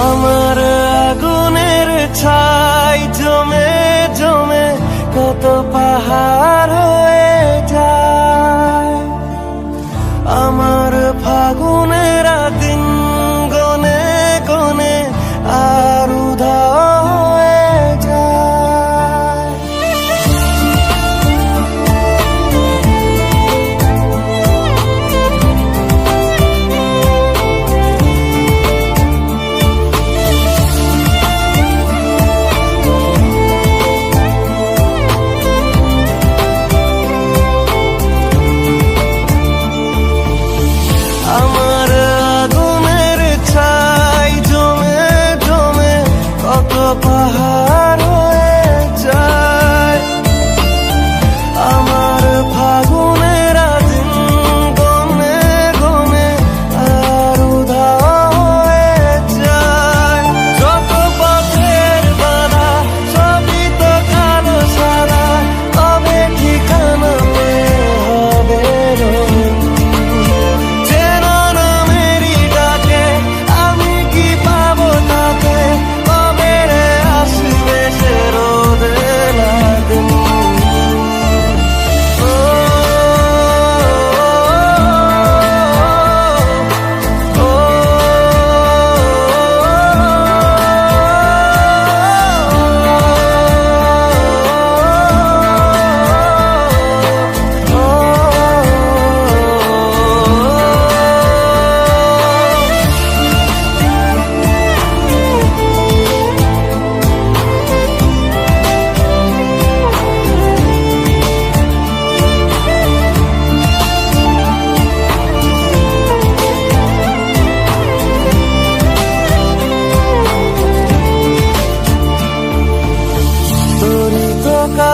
আমার আগুনের ছাই জমে জমে কত পাহাড় হয়ে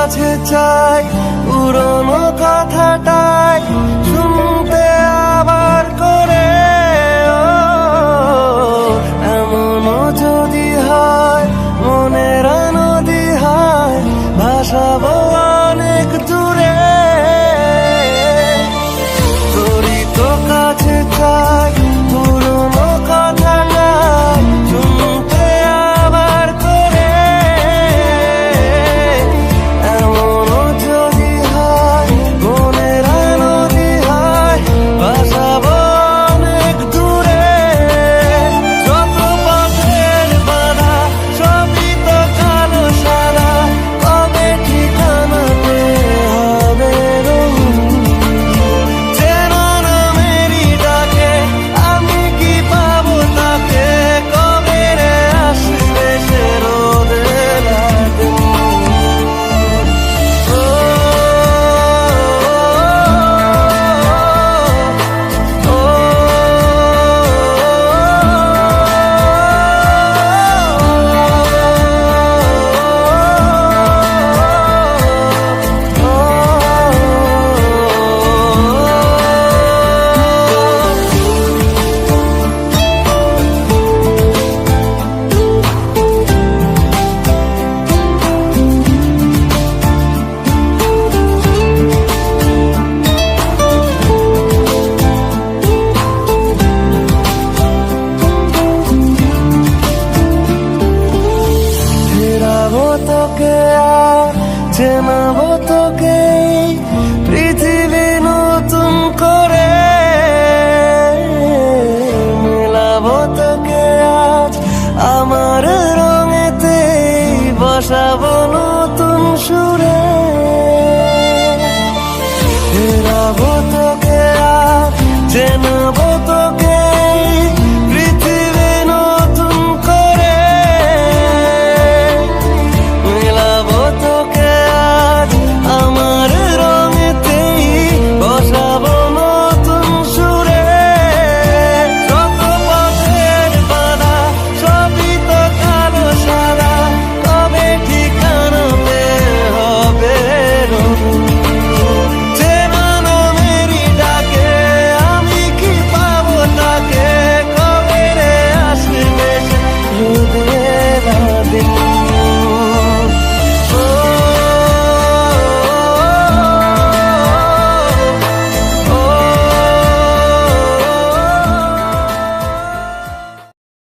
কাছে চাই পুরনো কথাটাই শুনতে আবার করে। এমন যদি হয় মনের নদী হয় ভাষা চেনাব তোকে পৃথিবী নতুন করে মেলাব তোকে। আজ আমার রঙেতে বসাবো।